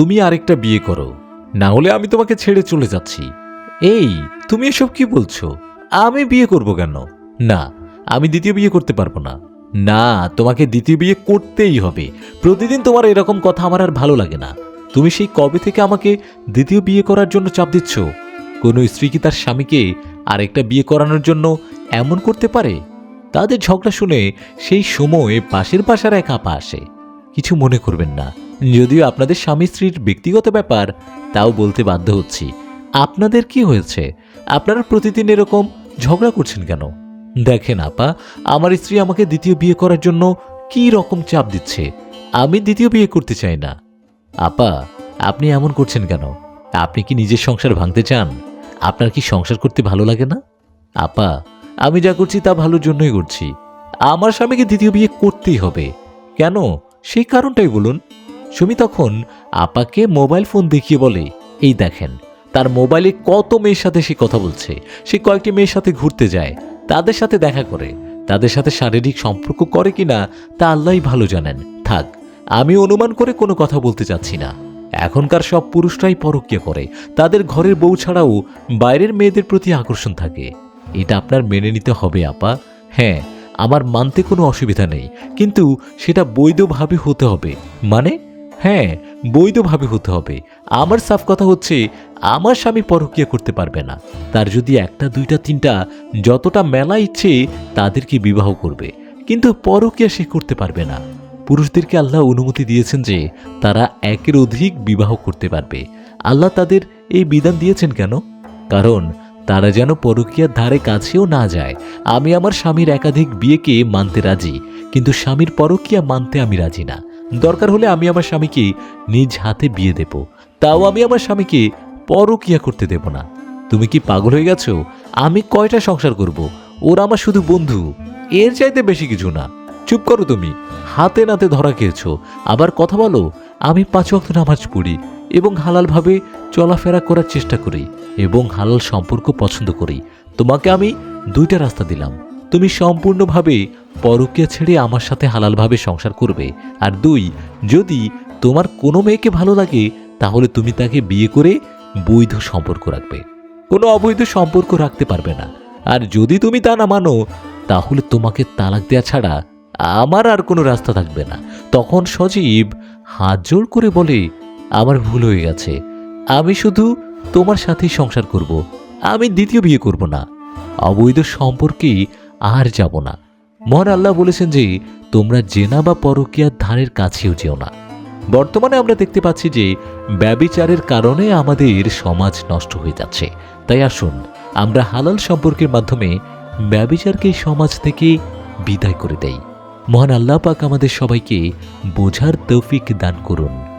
তুমি আরেকটা বিয়ে করো। না হলে আমি তোমাকে ছেড়ে চলে যাচ্ছি। এই, তুমি এসব কি বলছো? আমি বিয়ে করব কেন? না, আমি দ্বিতীয় বিয়ে করতে পারব না। না, তোমাকে দ্বিতীয় বিয়ে করতেই হবে। প্রতিদিন তোমার এরকম কথা আমার আর ভালো লাগে না। তুমি সেই কবে থেকে আমাকে দ্বিতীয় বিয়ে করার জন্য চাপ দিচ্ছ? কোনো স্ত্রী কি তার স্বামীকে আরেকটা বিয়ে করানোর জন্য এমন করতে পারে? তাদের ঝগড়া শুনে সেই সময়ে পাশের পাশার এক আপা আসে। কিছু মনে করবেন না। যদিও আপনাদের স্বামী স্ত্রীর ব্যক্তিগত ব্যাপার, তাও বলতে বাধ্য হচ্ছি। আপনাদের কি হয়েছে? আপনারা প্রতিদিন এরকম ঝগড়া করছেন কেন? দেখেন আপা, আমার স্ত্রী আমাকে দ্বিতীয় বিয়ে করার জন্য কি রকম চাপ দিচ্ছে? আমি দ্বিতীয় বিয়ে করতে চাই না। আপা, আপনি এমন করছেন কেন? আপনি কি নিজের সংসার ভাঙতে চান? আপনার কি সংসার করতে ভালো লাগে না? আপা, আমি যা করছি তা ভালোর জন্যই করছি। আমার স্বামীকে দ্বিতীয় বিয়ে করতেই হবে। কেন? সেই কারণটাই বলুন। সুমি তখন আপাকে মোবাইল ফোন দেখিয়ে বলে, এই দেখেন, তার মোবাইলে কত মেয়ের সাথে সে কথা বলছে। সে কয়েকটি মেয়ের সাথে ঘুরতে যায়, তাদের সাথে দেখা করে, তাদের সাথে শারীরিক সম্পর্ক করে কিনা তা আল্লাহই ভালো জানেন। থাক, আমি অনুমান করে কোনো কথা বলতে চাচ্ছি না। এখনকার সব পুরুষরাই পরকীয়া করে, তাদের ঘরের বউ ছাড়াও বাইরের মেয়েদের প্রতি আকর্ষণ থাকে। এটা আপনার মেনে নিতে হবে, আপা। হ্যাঁ আমার মানতে কোনো অসুবিধা নেই, কিন্তু সেটা বৈধভাবে হতে হবে। মানে? হ্যাঁ বৈধভাবে হতে হবে। আমার সাফ কথা হচ্ছে, আমার স্বামী পরকীয়া করতে পারবে না। তার যদি একটা, দুইটা, তিনটা, যতটা মেলা ইচ্ছে, তাদেরকে বিবাহ করবে। কিন্তু পরকীয়া সে করতে পারবে না। পুরুষদেরকে আল্লাহ অনুমতি দিয়েছেন যে, তারা একের অধিক বিবাহ করতে পারবে। আল্লাহ তাদের এই বিধান দিয়েছেন কেন? কারণ, তারা যেন পরকীয়ার ধারে কাছেও না যায়। আমি আমার স্বামীর একাধিক বিয়েকে মানতে রাজি, কিন্তু স্বামীর পরকীয়া মানতে আমি রাজি না। দরকার হলে আমি আমার স্বামীকে নিজ হাতে বিয়ে দেব। তাও আমি আমার স্বামীকে পরকীয়া করতে দেব না। তুমি কি পাগল হয়ে গেছো? আমি কয়টা সংসার করব? ওরা আমার শুধু বন্ধু। এর চাইতে বেশি কিছু না। চুপ করো তুমি। হাতে নাতে ধরা খেয়েছো। আবার কথা বলো, আমি পাঁচ অক্ত নামাজ পড়ি এবং হালালভাবে চলাফেরা করার চেষ্টা করি এবং হালাল সম্পর্ক পছন্দ করি। তোমাকে আমি দুইটা রাস্তা দিলাম। তুমি সম্পূর্ণভাবে পরকীয়া ছেড়ে আমার সাথে হালালভাবে সংসার করবে। আর দুই, যদি তোমার কোনো মেয়েকে ভালো লাগে, তাহলে তুমি তাকে বিয়ে করে বৈধ সম্পর্ক রাখবে। কোনো অবৈধ সম্পর্ক রাখতে পারবে না। আর যদি তুমি তা না মানো, তাহলে তোমাকে তালাক দেওয়া ছাড়া আমার আর কোনো রাস্তা থাকবে না। তখন সজীব হাত জোড় করে বলে, আমার ভুল হয়ে গেছে। আমি শুধু তোমার সাথেই সংসার করব। আমি দ্বিতীয় বিয়ে করব না। অবৈধ সম্পর্কে আর যাব না। মহান আল্লাহ বলেছেন যে, তোমরা জেনা বা পরকীয়ার ধারের কাছেও যেও না। বর্তমানে আমরা দেখতে পাচ্ছি যে, ব্যবিচারের কারণে আমাদের সমাজ নষ্ট হয়ে যাচ্ছে। তাই আসুন, আমরা হালাল সম্পর্কের মাধ্যমে ব্যবিচারকে সমাজ থেকে বিদায় করে দেই। মহান আল্লাহ পাক আমাদের সবাইকে বোঝার তৌফিক দান করুন।